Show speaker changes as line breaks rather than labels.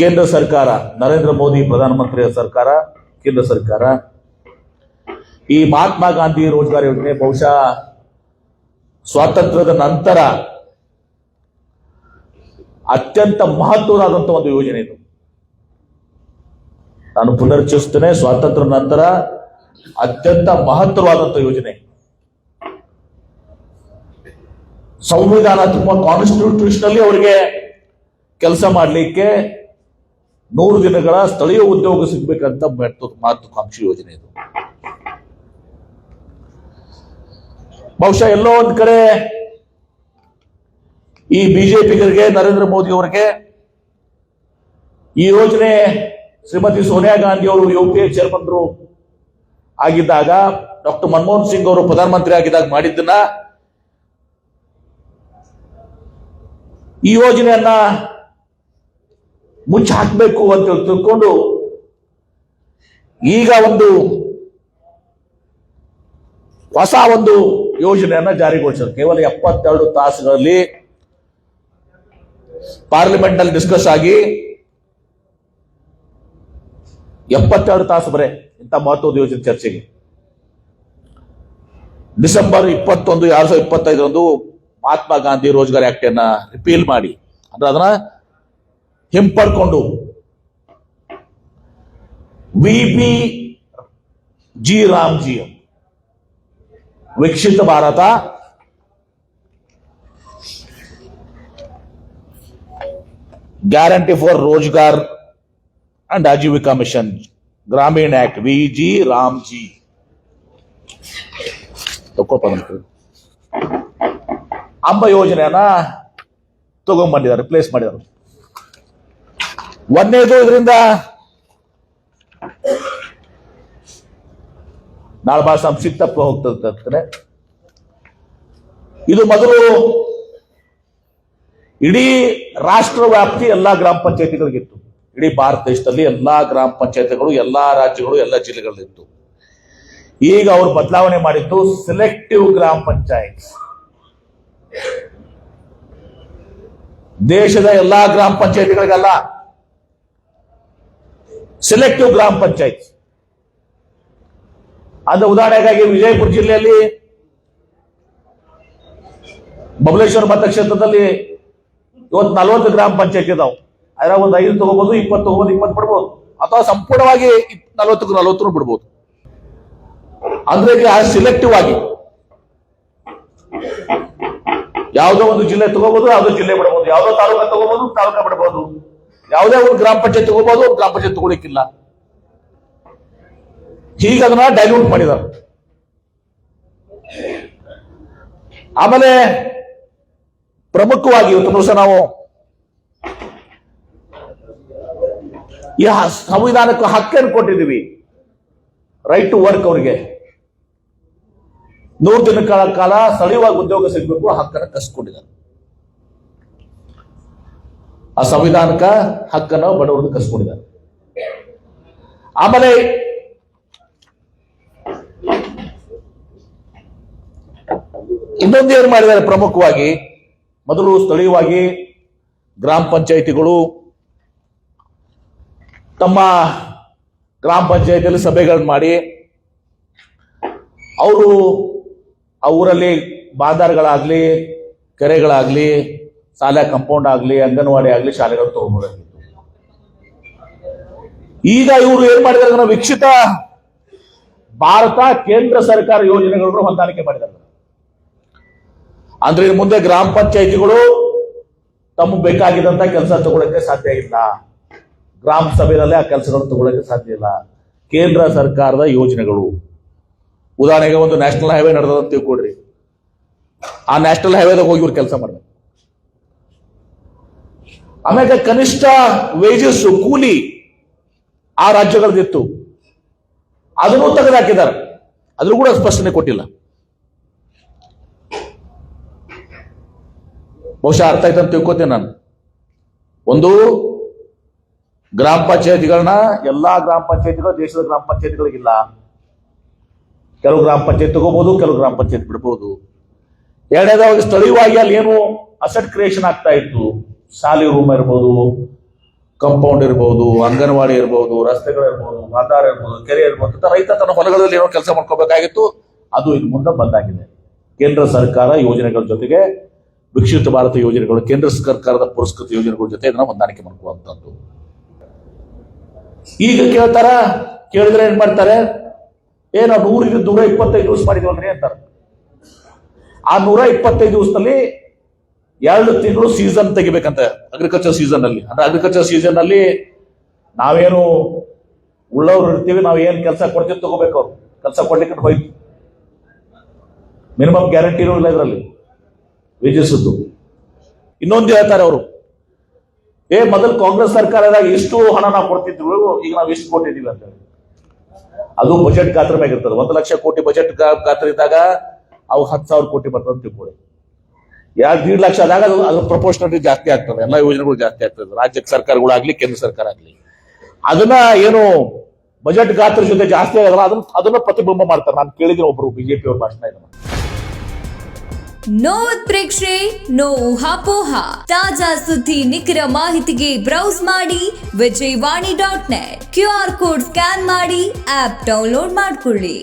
ಕೇಂದ್ರ ಸರ್ಕಾರ, ನರೇಂದ್ರ ಮೋದಿ ಪ್ರಧಾನಮಂತ್ರಿಯ ಸರ್ಕಾರ, ಕೇಂದ್ರ ಸರ್ಕಾರ. ಈ ಮಹಾತ್ಮ ಗಾಂಧಿ ರೋಜ್ಗಾರ್ ಯೋಜನೆ ಬಹುಶಃ ಸ್ವಾತಂತ್ರ್ಯದ ನಂತರ ಅತ್ಯಂತ ಮಹತ್ವವಾದಂತಹ ಒಂದು ಯೋಜನೆ ಇದು. ನಾನು ಪುನರ್ಚಿಸ್ತೇನೆ ಸ್ವಾತಂತ್ರ್ಯ ನಂತರ ಅತ್ಯಂತ ಮಹತ್ವವಾದಂತ ಯೋಜನೆ. ಸಂವಿಧಾನಾತ್ಮಕ ಕಾನ್ಸ್ಟಿಟ್ಯೂಷನಲ್ಲಿ ಅವರಿಗೆ ಕೆಲಸ ಮಾಡಲಿಕ್ಕೆ ನೂರು ದಿನಗಳ ಸ್ಥಳೀಯ ಉದ್ಯೋಗ ಸಿಗಬೇಕಂತ ಮಹತ್ವ- ಮಹತ್ವಾಕಾಂಕ್ಷಿ ಯೋಜನೆ ಇದು. ಬಹುಶಃ ಎಲ್ಲೋ ಒಂದ್ ಕಡೆ ಈ ಬಿಜೆಪಿಗರಿಗೆ ನರೇಂದ್ರ ಮೋದಿ ಅವರಿಗೆ ಈ ಯೋಜನೆ ಶ್ರೀಮತಿ ಸೋನಿಯಾ ಗಾಂಧಿ ಅವರು ಯು ಪಿ ಎ ಆಗಿದ್ದಾಗ ಡಾಕ್ಟರ್ ಮನಮೋಹನ್ ಸಿಂಗ್ ಅವರು ಪ್ರಧಾನಮಂತ್ರಿ ಆಗಿದ್ದಾಗ ಮಾಡಿದ್ದನ್ನ ಈ ಯೋಜನೆಯನ್ನ ಮುಚ್ಚಿ ಹಾಕಬೇಕು ಅಂತ ತಿಳ್ಕೊಂಡು ಈಗ ಒಂದು ಹೊಸ ಒಂದು ಯೋಜನೆಯನ್ನ ಜಾರಿಗೊಳಿಸಿದ್ರು. ಕೇವಲ ಎಪ್ಪತ್ತೆರಡು ತಾಸುಗಳಲ್ಲಿ ಪಾರ್ಲಿಮೆಂಟ್ನಲ್ಲಿ ಡಿಸ್ಕಸ್ ಆಗಿ ಎಪ್ಪತ್ತೆರಡು ತಾಸು ಬರೇ ಇಂಥ ಮಹತ್ವದ ಯೋಜನೆ ಚರ್ಚೆಗೆ. ಡಿಸೆಂಬರ್ ಇಪ್ಪತ್ತೊಂದು, ಎರಡ್ ಸಾವಿರದ ಇಪ್ಪತ್ತೈದರಂದು ಮಹಾತ್ಮ ಗಾಂಧಿ ರೋಜ್ಗಾರ್ ಆಕ್ಟ್ ಅನ್ನ ರಿಪೀಲ್ ಮಾಡಿ. ಅಂದ್ರೆ ಅದನ್ನ ಹಿಂಪಡ್ಕೊಂಡು V P G Ramji Viksit Bharat guarantee for Rozgar and Ajeevika mission Gramin act V G Ramji ತಗೋಪ ಅಂಬ ಯೋಜನೆಯನ್ನ ತಗೊಂಡ್ಬಂದಿದ್ದಾರೆ ರಿಪ್ಲೇಸ್ ಮಾಡಿದ್ದಾರೆ ಒಂದನೇದು ಇದರಿಂದ ನಾಳೆ ಬಹಳ ಸಂಕ್ಷಿಪ್ತ ಹೋಗ್ತದೆ ಇದು ಮೊದಲು ಇಡೀ ರಾಷ್ಟ್ರ ವ್ಯಾಪ್ತಿ ಎಲ್ಲಾ ಗ್ರಾಮ ಪಂಚಾಯತಿಗಳಿಗಿತ್ತು. ಇಡೀ ಭಾರತ ದೇಶದಲ್ಲಿ ಎಲ್ಲಾ ಗ್ರಾಮ ಪಂಚಾಯತಿಗಳು, ಎಲ್ಲಾ ರಾಜ್ಯಗಳು, ಎಲ್ಲ ಜಿಲ್ಲೆಗಳಲ್ಲಿತ್ತು. ಈಗ ಅವರು ಬದಲಾವಣೆ ಮಾಡಿದ್ದು ಸೆಲೆಕ್ಟಿವ್ ಗ್ರಾಮ ಪಂಚಾಯತ್. ದೇಶದ ಎಲ್ಲಾ ಗ್ರಾಮ ಪಂಚಾಯತಿಗಳಿಗಲ್ಲ ಸೆಲೆಕ್ಟಿವ್ ಗ್ರಾಮ ಪಂಚಾಯತ್ ಅಂದ್ರೆ ಉದಾಹರಣೆಗಾಗಿ ವಿಜಯಪುರ ಜಿಲ್ಲೆಯಲ್ಲಿ ಬಬಲೇಶ್ವರ ಮತಕ್ಷೇತ್ರದಲ್ಲಿ ಇವತ್ತು ನಲವತ್ತು ಗ್ರಾಮ ಪಂಚಾಯತ್ ಇದಾವೆ. ಅದರ ಒಂದು ಐದು ತಗೋಬಹುದು ಇಪ್ಪತ್ತು ತಗೋಬಹುದು ಇಪ್ಪತ್ತು ಬಿಡ್ಬೋದು. ಅಥವಾ ಸಂಪೂರ್ಣವಾಗಿ ನಲವತ್ತಕ್ಕೂ ನಲವತ್ತು ಬಿಡ್ಬೋದು. ಅಂದ್ರೆ ಸಿಲೆಕ್ಟಿವ್ ಆಗಿ ಯಾವುದೋ ಒಂದು ಜಿಲ್ಲೆ ತಗೋಬಹುದು ಯಾವುದೋ ಜಿಲ್ಲೆ ಬಿಡಬಹುದು ಯಾವುದೋ ತಾಲೂಕ ತಗೋಬಹುದು ತಾಲೂಕ ಬಿಡಬಹುದು ಯಾವುದೇ ಒಂದು ಗ್ರಾಮ ಪಂಚಾಯತ್ ತಗೋಬಹುದು ಒಂದು ಗ್ರಾಮ ಪಂಚಾಯತ್ ತಗೊಳಿಕ್ಕಿಲ್ಲ. ಹೀಗೆ ಅದನ್ನ ಡೈಲ್ಯೂಟ್ ಮಾಡಿದ್ದಾರೆ ಆಮೇಲೆ ಪ್ರಮುಖವಾಗಿ ಇವತ್ತು ದಿವಸ ನಾವು ಈ ಸಂವಿಧಾನಕ್ಕೆ ಹಕ್ಕನ್ನು ಕೊಟ್ಟಿದ್ದೀವಿ. ರೈಟ್ ಟು ವರ್ಕ್ ಅವರಿಗೆ. ನೂರು ದಿನಗಳ ಕಾಲ ಸ್ಥಳೀಯವಾಗಿ ಉದ್ಯೋಗ ಸಿಗಬೇಕು, ಹಕ್ಕನ್ನು ಕಸ್ಕೊಂಡಿದ್ದಾರೆ. ಆ ಸಂವಿಧಾನಕ ಹಕ್ಕನ್ನು ಬಡವರನ್ನು ಕಸ್ಕೊಂಡಿದ್ದಾರೆ ಆಮೇಲೆ ಇನ್ನೊಂದು ಏನು ಮಾಡಿದ್ದಾರೆ ಪ್ರಮುಖವಾಗಿ? ಮೊದಲು ಸ್ಥಳೀಯವಾಗಿ ಗ್ರಾಮ ಪಂಚಾಯಿತಿಗಳು ತಮ್ಮ ಗ್ರಾಮ ಪಂಚಾಯಿತಿಯಲ್ಲಿ ಸಭೆಗಳನ್ನು ಮಾಡಿ, ಅವರು ಆ ಊರಲ್ಲಿ ಬಾದಾರ್ಗಳಾಗ್ಲಿ ಕೆರೆಗಳಾಗ್ಲಿ ಶಾಲೆ ಕಂಪೌಂಡ್ ಆಗಲಿ, ಅಂಗನವಾಡಿ ಆಗ್ಲಿ ಶಾಲೆಗಳು ತಗೊಂಡ್ಬರೋದಿತ್ತು ಈಗ ಇವರು ಏನ್ ಮಾಡಿದಾರೆ ವೀಕ್ಷಿತ ಭಾರತ, ಕೇಂದ್ರ ಸರ್ಕಾರ ಯೋಜನೆಗಳನ್ನು ಹೊಂದಾಣಿಕೆ ಮಾಡಿದ್ದಾರೆ ಅಂದ್ರೆ ಮುಂದೆ ಗ್ರಾಮ ಪಂಚಾಯಿತಿಗಳು ತಮಗೆ ಬೇಕಾಗಿದ್ದಂತ ಕೆಲಸ ತಗೊಳಕ್ಕೆ ಸಾಧ್ಯ ಇಲ್ಲ. ಗ್ರಾಮ ಸಭೆಯಲ್ಲಿ ಆ ಕೆಲಸಗಳನ್ನು ತಗೊಳಕ್ಕೆ ಸಾಧ್ಯ ಇಲ್ಲ. ಕೇಂದ್ರ ಸರ್ಕಾರದ ಯೋಜನೆಗಳು. ಉದಾಹರಣೆಗೆ ಒಂದು ನ್ಯಾಷನಲ್ ಹೈವೇ ನಡೆದ ತಿಳ್ಕೊಡ್ರಿ ಆ ನ್ಯಾಷನಲ್ ಹೈವೇದಾಗ ಹೋಗಿ ಇವ್ರು ಕೆಲಸ ಮಾಡ್ಬೇಕು. ಆಮೇಲೆ ಕನಿಷ್ಠ ವೇಜಸ್ ಕೂಲಿ ಆ ರಾಜ್ಯಗಳದಿತ್ತು ಅದನ್ನು ತೆಗೆದುಹಾಕಿದ್ದಾರೆ ಅದ್ರೂ ಕೂಡ ಸ್ಪಷ್ಟನೆ ಕೊಟ್ಟಿಲ್ಲ. ಬಹುಶಃ ಅರ್ಥ ಆಯ್ತು ಅಂತ ತಿಳ್ಕೊತೇನೆ ನಾನು. ಒಂದು ಗ್ರಾಮ ಪಂಚಾಯತಿಗಳನ್ನ, ಎಲ್ಲಾ ಗ್ರಾಮ ಪಂಚಾಯತಿಗಳು ದೇಶದ ಗ್ರಾಮ ಪಂಚಾಯತಿಗಳಿಗಿಲ್ಲ. ಕೆಲವು ಗ್ರಾಮ ಪಂಚಾಯತ್ ತಗೋಬಹುದು ಕೆಲವು ಗ್ರಾಮ ಪಂಚಾಯತ್ ಬಿಡಬಹುದು ಎರಡನೇದಾಗಿ ಸ್ಥಳೀಯವಾಗಿ ಅಲ್ಲಿ ಏನು ಅಸೆಟ್ ಕ್ರಿಯೇಷನ್ ಆಗ್ತಾ ಇತ್ತು. ಶಾಲೆ ರೂಮ್ ಇರ್ಬೋದು ಕಂಪೌಂಡ್ ಇರ್ಬೋದು, ಅಂಗನವಾಡಿ ಇರ್ಬೋದು ರಸ್ತೆಗಳಿರ್ಬೋದು ಆಧಾರ ಇರ್ಬೋದು, ಕೆರೆ ಇರ್ಬೋದು ಅಂತ ರೈತ ತನ್ನ ಹೊಲಗಳಲ್ಲಿ ಏನೋ ಕೆಲಸ ಮಾಡ್ಕೋಬೇಕಾಗಿತ್ತು. ಅದು ಇನ್ನು ಮುಂದೆ ಬಂದಾಗಿದೆ. ಕೇಂದ್ರ ಸರ್ಕಾರ ಯೋಜನೆಗಳ ಜೊತೆಗೆ ವಿಕ್ಷಿತ ಭಾರತ ಯೋಜನೆಗಳು, ಕೇಂದ್ರ ಸರ್ಕಾರದ ಪುರಸ್ಕೃತ ಯೋಜನೆಗಳ ಜೊತೆ ಇದನ್ನ ಹೊಂದಾಣಿಕೆ ಮಾಡ್ಕೊಳ್ಳುವಂಥದ್ದು ಈಗ ಕೇಳ್ತಾರ? ಕೇಳಿದ್ರೆ ಏನ್ ಮಾಡ್ತಾರೆ? ಏನೋ ನೂರಿಗೆ ನೂರ ಇಪ್ಪತ್ತೈದು ದಿವಸ ಮಾಡಿದ್ವಲ್ರಿ ಅಂತಾರೆ. ಆ ನೂರ ಇಪ್ಪತ್ತೈದು ದಿವಸದಲ್ಲಿ ಎರಡು ತಿಂಗಳು ಸೀಸನ್ ತೆಗಿಬೇಕಂತ ಅಗ್ರಿಕಲ್ಚರ್ ಸೀಸನ್ ಅಲ್ಲಿ. ಅಂದ್ರೆ ಅಗ್ರಿಕಲ್ಚರ್ ಸೀಸನ್ ಅಲ್ಲಿ ನಾವೇನು ಉಳ್ಳವ್ರು ಇರ್ತೀವಿ, ನಾವು ಏನ್ ಕೆಲಸ ಕೊಡ್ತೀವಿ ತಗೋಬೇಕು ಅವ್ರು. ಕೆಲಸ ಕೊಡ್ಲಿಕ್ಕೆ ಹೋಯ್ತು. ಮಿನಿಮಮ್ ಗ್ಯಾರಂಟಿ ಇಲ್ಲ ಇದರಲ್ಲಿ. ವಿಜಯಿಸಿದ್ದು. ಇನ್ನೊಂದು ಹೇಳ್ತಾರೆ ಅವರು. ಏ, ಮೊದಲು ಕಾಂಗ್ರೆಸ್ ಸರ್ಕಾರದಾಗ ಇಷ್ಟು ಹಣ ನಾವು ಕೊಡ್ತಿದ್ವಿ, ಈಗ ನಾವು ಇಷ್ಟು ಕೊಟ್ಟಿದ್ದೀವಿ ಅಂತ ಅದು ಬಜೆಟ್ ಗಾತ್ರ ಮ್ಯಾಗ ಇರ್ತದೆ ಒಂದು ಲಕ್ಷ ಕೋಟಿ ಬಜೆಟ್ ಗಾತ್ರ ಇದ್ದಾಗ ಅವು ಹತ್ತು ಸಾವಿರ ಕೋಟಿ ಬರ್ತದೆ ತಿಳ್ಕೊಳ್ಳಿ. ಎರಡು ದೀಡ್ ಲಕ್ಷ ಆದಾಗ ಅದು ಅದ್ರ ಪ್ರಪೋರ್ಷನಲಿ ಜಾಸ್ತಿ ಆಗ್ತದೆ. ಎಲ್ಲ ಯೋಜನೆಗಳು ಜಾಸ್ತಿ ಆಗ್ತದೆ. ರಾಜ್ಯ ಸರ್ಕಾರಗಳಾಗ್ಲಿ ಕೇಂದ್ರ ಸರ್ಕಾರ ಆಗ್ಲಿ. ಅದನ್ನ ಏನು ಬಜೆಟ್ ಗಾತ್ರ ಜೊತೆ ಜಾಸ್ತಿ ಆಗಲ್ಲ, ಅದನ್ನ ಅದನ್ನ ಪ್ರತಿಬಿಂಬ ಮಾಡ್ತಾರೆ. ನಾನು ಕೇಳಿದ್ರೆ ಒಬ್ರು ಬಿಜೆಪಿ ಅವ್ರ ಭಾಷಣ ಇದನ್ನ.
ನೋ ಉತ್ಪ್ರೇಕ್ಷೆ ನೋ ಊಹಾಪೋಹ. ತಾಜಾ ಸುದ್ದಿ, ನಿಖರ ಮಾಹಿತಿಗೆ ಬ್ರೌಸ್ ಮಾಡಿ Vijayavani dot net Q R code scan ಮಾಡಿ ಆಪ್ ಡೌನ್ಲೋಡ್ ಮಾಡಿಕೊಳ್ಳಿ.